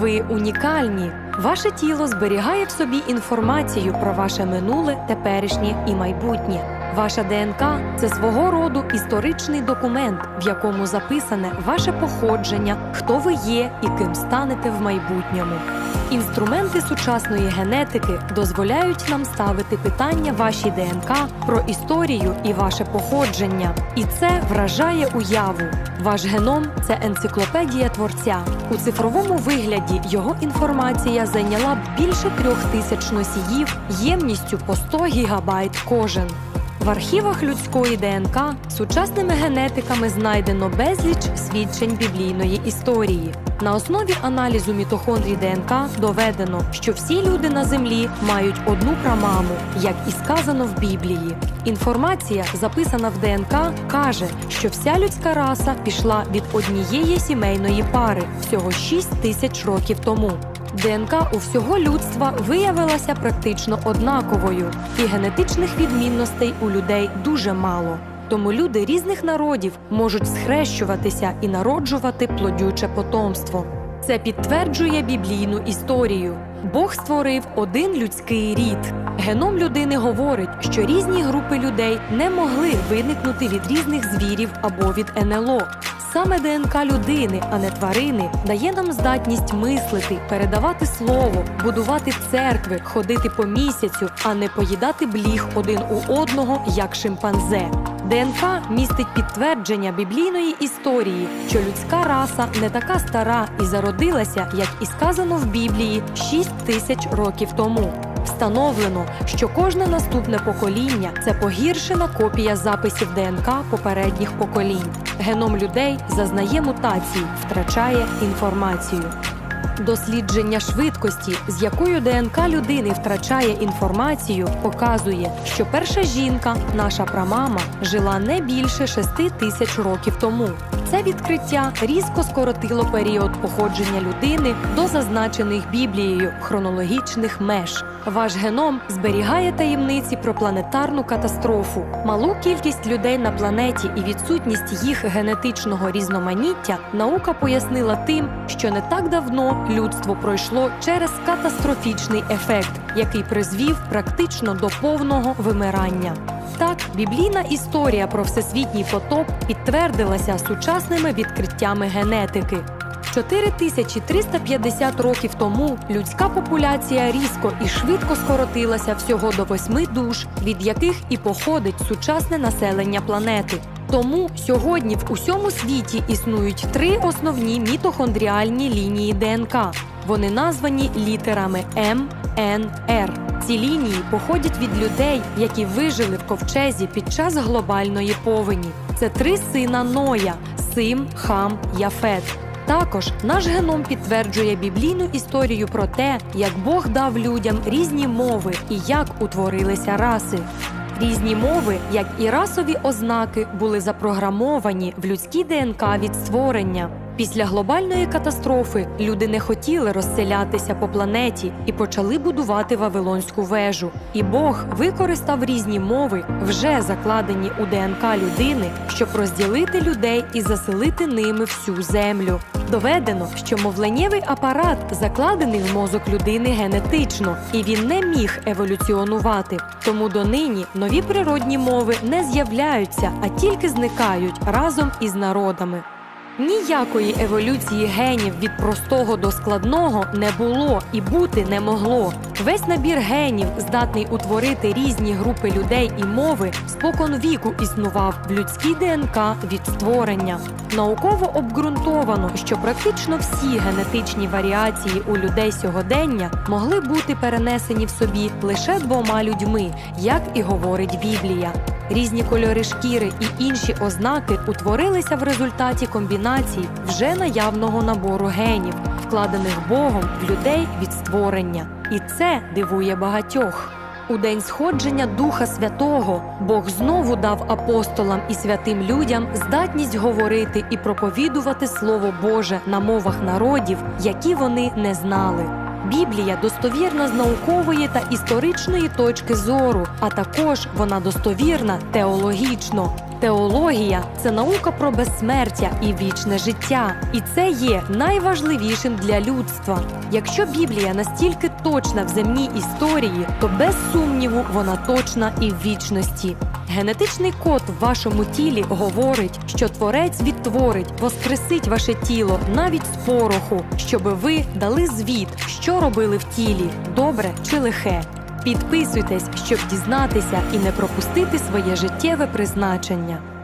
Ви унікальні. Ваше тіло зберігає в собі інформацію про ваше минуле, теперішнє і майбутнє. Ваша ДНК це свого роду історичний документ, в якому записане ваше походження, хто ви є і ким станете в майбутньому. Інструменти сучасної генетики дозволяють нам ставити питання вашій ДНК про історію і ваше походження. І це вражає уяву. Ваш геном це енциклопедія творця. У цифровому вигляді його інформація зайняла більше трьох тисяч носіїв ємністю по 100 гігабайт кожен. В архівах людської ДНК сучасними генетиками знайдено безліч свідчень біблійної історії. На основі аналізу мітохондрій ДНК доведено, що всі люди на землі мають одну прамаму, як і сказано в Біблії. Інформація, записана в ДНК, каже, що вся людська раса пішла від однієї сімейної пари всього 6 тисяч років тому. ДНК у всього людства виявилася практично однаковою, і генетичних відмінностей у людей дуже мало. Тому люди різних народів можуть схрещуватися і народжувати плодюче потомство. Це підтверджує біблійну історію. Бог створив один людський рід. Геном людини говорить, що різні групи людей не могли виникнути від різних звірів або від НЛО. Саме ДНК людини, а не тварини, дає нам здатність мислити, передавати слово, будувати церкви, ходити по місяцю, а не поїдати бліг один у одного, як шимпанзе. ДНК містить підтвердження біблійної історії, що людська раса не така стара і зародилася, як і сказано в Біблії 6 тисяч років тому. Встановлено, що кожне наступне покоління це погіршена копія записів ДНК попередніх поколінь. Геном людей зазнає мутацій, втрачає інформацію. Дослідження швидкості, з якою ДНК людини втрачає інформацію, показує, що перша жінка, наша прамама, жила не більше 6 тисяч років тому. Це відкриття різко скоротило період походження людини до зазначених Біблією хронологічних меж. Ваш геном зберігає таємниці про планетарну катастрофу, малу кількість людей на планеті і відсутність їх генетичного різноманіття наука пояснила тим, що не так давно людство пройшло через катастрофічний ефект, який призвів практично до повного вимирання. Так, біблійна історія про всесвітній потоп підтвердилася сучасними відкриттями генетики. 4350 років тому людська популяція різко і швидко скоротилася всього до восьми душ, від яких і походить сучасне населення планети. Тому сьогодні в усьому світі існують три основні мітохондріальні лінії ДНК. Вони названі літерами М, Н, Р. Ці лінії походять від людей, які вижили в ковчезі під час глобальної повені. Це три сина Ноя Сим, Хам, Яфет. Також наш геном підтверджує біблійну історію про те, як Бог дав людям різні мови і як утворилися раси. Різні мови, як і расові ознаки, були запрограмовані в людській ДНК від створення. Після глобальної катастрофи люди не хотіли розселятися по планеті і почали будувати Вавилонську вежу. І Бог використав різні мови, вже закладені у ДНК людини, щоб розділити людей і заселити ними всю землю. Доведено, що мовленнєвий апарат закладений в мозок людини генетично, і він не міг еволюціонувати. Тому донині нові природні мови не з'являються, а тільки зникають разом із народами. Ніякої еволюції генів від простого до складного не було і бути не могло. Весь набір генів, здатний утворити різні групи людей і мови, спокон віку існував в людській ДНК від створення. Науково обґрунтовано, що практично всі генетичні варіації у людей сьогодення могли бути перенесені в собі лише двома людьми, як і говорить Біблія. Різні кольори шкіри і інші ознаки утворилися в результаті комбінацій вже наявного набору генів, вкладених Богом в людей від створення. І це дивує багатьох. У день сходження Духа Святого Бог знову дав апостолам і святим людям здатність говорити і проповідувати Слово Боже на мовах народів, які вони не знали. Біблія достовірна з наукової та історичної точки зору, а також вона достовірна теологічно. Теологія це наука про безсмертя і вічне життя, і це є найважливішим для людства. Якщо Біблія настільки точна в земній історії, то без сумніву вона точна і в вічності. Генетичний код в вашому тілі говорить, що творець відтворить, воскресить ваше тіло навіть з пороху, щоби ви дали звіт, що робили в тілі, добре чи лихе. Підписуйтесь, щоб дізнатися і не пропустити своє життєве призначення.